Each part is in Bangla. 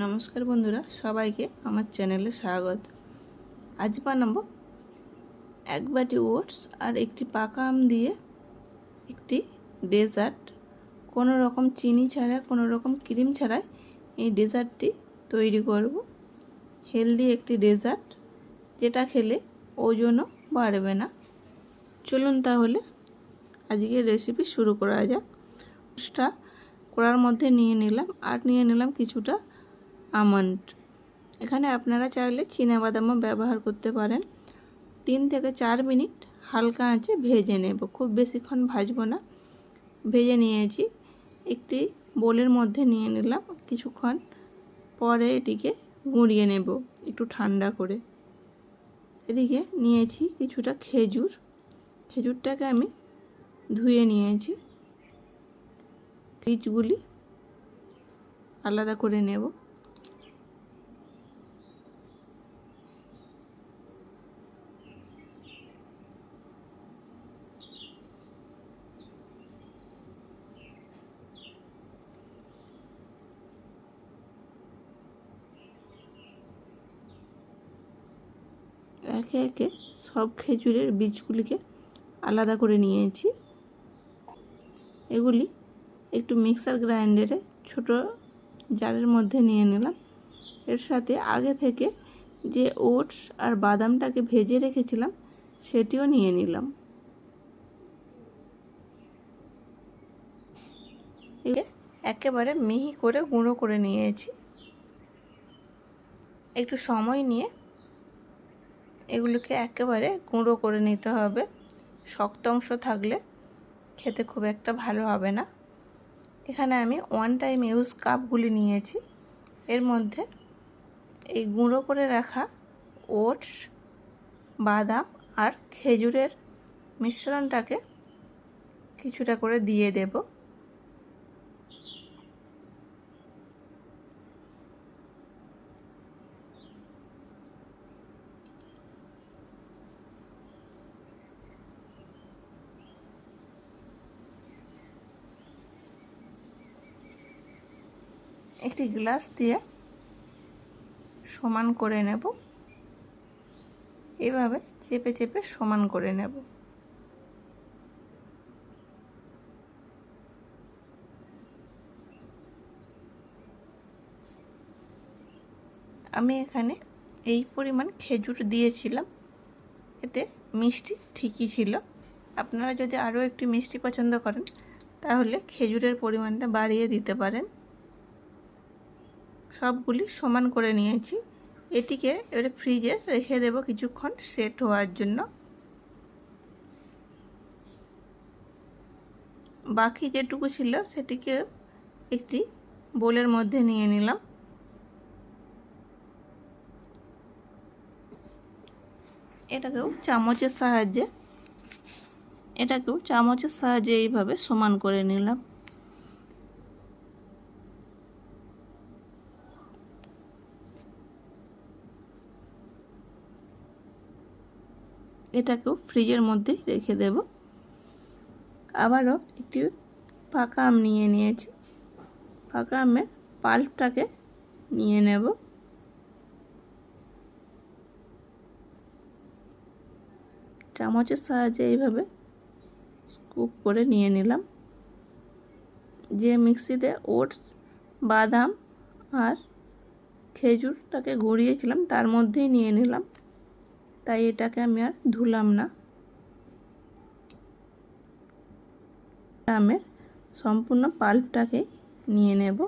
নমস্কার বন্ধুরা, সবাইকে আমার চ্যানেলে স্বাগত। আজ বানাবো এক বাটি ওটস আর একটি পাকা আম দিয়ে একটি ডেজার্ট। কোনো রকম চিনি ছাড়া, কোনো রকম ক্রিম ছাড়াই এই ডেজার্টটি তৈরি করব। হেলদি একটি ডেজার্ট, যেটা খেলে ওজনও বাড়বে না। চলুন তাহলে আজকে রেসিপি শুরু করা যাক। ওটসটা কড়ার মধ্যে নিয়ে নিলাম, আর নিয়ে নিলাম কিছুটা আমন্ড। এখানে আপনারা চাইলে বাদামও ব্যবহার করতে পারেন। তিন থেকে চার মিনিট হালকা আঁচে ভেজে নেব। খুব বেশিক্ষণ ভাজবো না। ভেজে নিয়েছি। একটি বোলের মধ্যে নিয়ে নিলাম। কিছুক্ষণ পরে এটিকে গুঁড়িয়ে নেব একটু ঠান্ডা করে। এদিকে নিয়েছি কিছুটা খেজুর। খেজুরটাকে আমি ধুয়ে নিয়েছি। বীজগুলি আলাদা করে নেব। একে একে সব খেজুরের বীজগুলিকে আলাদা করে নিয়েছি। এগুলি একটু মিক্সার গ্রাইন্ডারে ছোট জারের মধ্যে নিয়ে নিলাম। এর সাথে আগে থেকে যে ওটস আর বাদামটাকে ভেজে রেখেছিলাম, সেটিও নিয়ে নিলাম। একেবারে মিহি করে গুঁড়ো করে নিয়েছি। একটু সময় নিয়ে এগুলোকে একেবারে গুঁড়ো করে নিতে হবে। শক্ত অংশ থাকলে খেতে খুব একটা ভালো হবে না। এখানে আমি ওয়ান টাইম ইউজ কাপগুলি নিয়েছি। এর মধ্যে এই গুঁড়ো করে রাখা ওটস, বাদাম আর খেজুরের মিশ্রণটাকে কিছুটা করে দিয়ে দেবো। একটি গ্লাস দিয়ে সমান করে নেব। এভাবে চেপে চেপে সমান করে নেব। আমি এখানে এই পরিমাণ খেজুর দিয়েছিলাম। এতে মিষ্টি ঠিকই ছিল। আপনারা যদি আরও একটু মিষ্টি পছন্দ করেন, তাহলে খেজুরের পরিমাণটা বাড়িয়ে দিতে পারেন। সবগুলি সমান করে নিয়েছি। এটিকে এবারে ফ্রিজে রেখে দেব কিছুক্ষণ সেট হওয়ার জন্য। বাকি যেটুকু ছিল সেটিকে একটি বোলের মধ্যে নিয়ে নিলাম। এটাকেও চামচের সাহায্যে, এটাকেও চামচের সাহায্যে এইভাবে সমান করে নিলাম। এটাকেও ফ্রিজের মধ্যে রেখে দেব। আবারও একটি পাকা আম নিয়ে নিয়েছি। পাকা আমের পাল্পটাকে নিয়ে নেব। চামচের সাহায্যে এইভাবে স্কুপ করে নিয়ে নিলাম। যে মিক্সিতে ওটস, বাদাম আর খেজুরটাকে ঘুরিয়েছিলাম, তার মধ্যেই নিয়ে নিলাম। তাই এটাকে আমি আর ধুলাম না। আমের সম্পূর্ণ পাল্পটাকে নিয়ে নেব।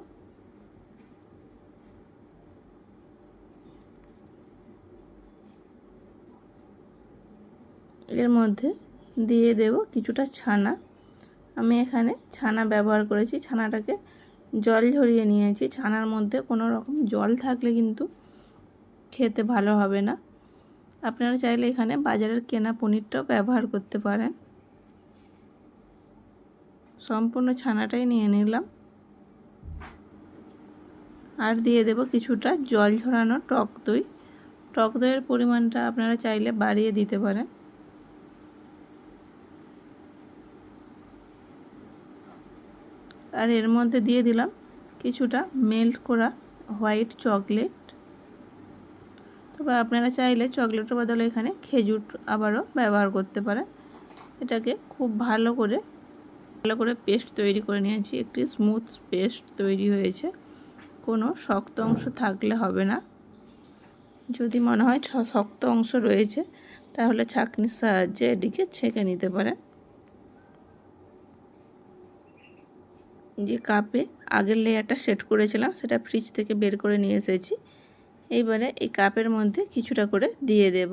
এর মধ্যে দিয়ে দেব কিছুটা ছানা। আমি এখানে ছানা ব্যবহার করেছি, ছানাটাকে জল ঝরিয়ে নিয়েছি। ছানার মধ্যে কোনো রকম জল থাকলে কিন্তু খেতে ভালো হবে না। আপনারা চাইলে এখানে বাজারের কেনা পনিরটাও ব্যবহার করতে পারেন। সম্পূর্ণ ছানাটাই নিয়ে নিলাম। আর দিয়ে দেব কিছুটা জল ঝরানো টক দই। টক দইয়ের পরিমাণটা আপনারা চাইলে বাড়িয়ে দিতে পারেন। আর এর মধ্যে দিয়ে দিলাম কিছুটা মেল্ট করা হোয়াইট চকলেট। তবে আপনারা চাইলে চকলেটের বদলে এখানে খেজুর আবারও ব্যবহার করতে পারেন। এটাকে খুব ভালো করে ভালো করে পেস্ট তৈরি করে নিয়েছি। একটি স্মুথ পেস্ট তৈরি হয়েছে। কোনো শক্ত অংশ থাকলে হবে না। যদি মনে হয় শক্ত অংশ রয়েছে, তাহলে ছাঁকনির সাহায্যে এটিকে ছেঁকে নিতে পারেন। যে কাপে আগের লেয়ারটা সেট করেছিলাম, সেটা ফ্রিজ থেকে বের করে নিয়ে এসেছি। এইবারে এই কাপের মধ্যে কিছুটা করে দিয়ে দেব।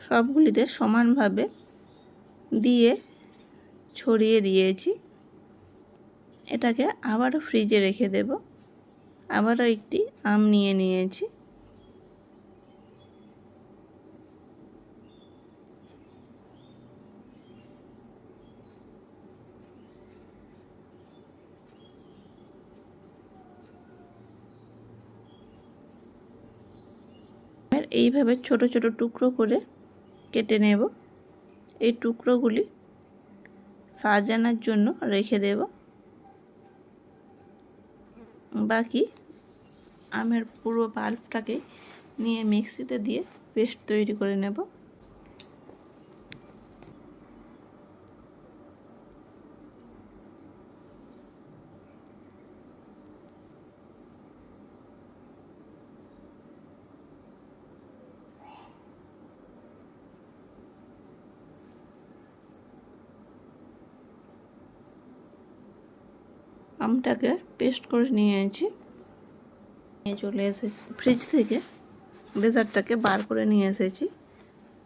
সবগুলিতে সমানভাবে দিয়ে ছড়িয়ে দিয়েছি। এটাকে আবারও ফ্রিজে রেখে দেব। আবারও একটি আম নিয়ে নিয়েছি। এইভাবে ছোট ছোট টুকরো করে কেটে নেব। এই টুকরোগুলি সাজানোর জন্য রেখে দেব। বাকি আমের পুরো পাল্পটাকে নিয়ে মিক্সিতে দিয়ে পেস্ট তৈরি করে নেব। আমটাকে পেস্ট করে নিয়ে নিয়েছি নিয়ে চলে এসেছি ফ্রিজ থেকে ডেজার্টটাকে বার করে নিয়ে এসেছি।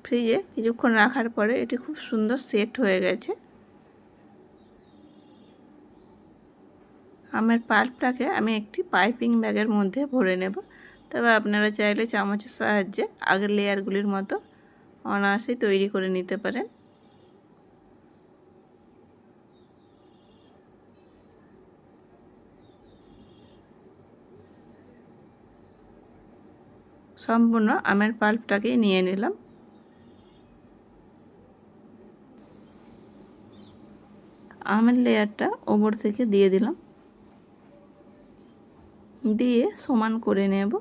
ফ্রিজে কিছুক্ষণ রাখার পরে এটি খুব সুন্দর সেট হয়ে গেছে। আমের পাল্পটাকে আমি একটি পাইপিং ব্যাগের মধ্যে ভরে নেব। তবে আপনারা চাইলে চামচের সাহায্যে আগের লেয়ারগুলির মতো অনায়াসেই তৈরি করে নিতে পারেন। সম্পূর্ণ আমের পাল্পটাকে নিয়ে নিলাম। আমের লেয়ারটা ওপর থেকে দিয়ে দিলাম। দিয়ে সমান করে নেব।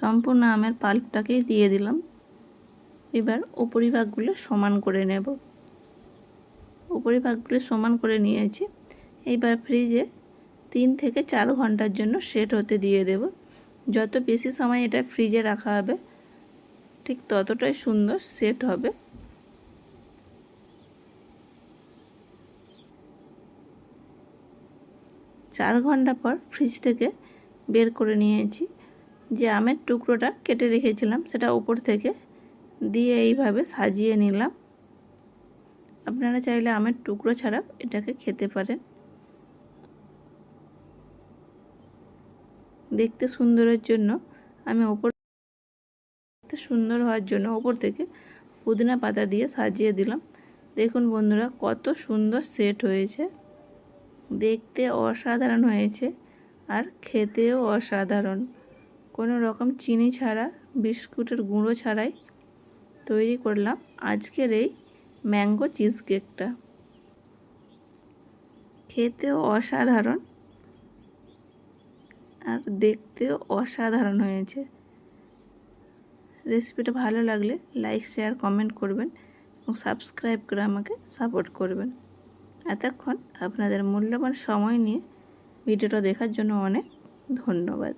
সম্পূর্ণ আমের পাল্পটাকেই দিয়ে দিলাম। এবার উপরিভাগগুলো সমান করে নেব। উপরিভাগগুলো সমান করে নিয়েছি। এইবার ফ্রিজে তিন থেকে চার ঘণ্টার জন্য সেট হতে দিয়ে দেব। যত বেশি সময় এটা ফ্রিজে রাখা হবে, ঠিক ততটাই সুন্দর সেট হবে। চার ঘণ্টা পর ফ্রিজ থেকে বের করে নিয়েছি। যে আমের টুকরোটা কেটে রেখেছিলাম, সেটা উপর থেকে দিয়ে এইভাবে সাজিয়ে নিলাম। আপনারা চাইলে আমের টুকরো ছাড়া এটাকে খেতে পারেন। দেখতে সুন্দরের জন্য আমি ওপর দেখতে সুন্দর হওয়ার জন্য ওপর থেকে পুদিনা পাতা দিয়ে সাজিয়ে দিলাম। দেখুন বন্ধুরা, কত সুন্দর সেট হয়েছে। দেখতে অসাধারণ হয়েছে আর খেতেও অসাধারণ। কোনো রকম চিনি ছাড়া, বিস্কুটের গুঁড়ো ছাড়াই তৈরি করলাম আজকের এই ম্যাঙ্গো চিজ কেকটা খেতেও অসাধারণ আর দেখতেও অসাধারণ হয়েছে। রেসিপিটা ভালো লাগলে লাইক, শেয়ার, কমেন্ট করবেন এবং সাবস্ক্রাইব করে আমাকে সাপোর্ট করবেন। এতক্ষণ আপনাদের মূল্যবান সময় নিয়ে ভিডিওটা দেখার জন্য অনেক ধন্যবাদ।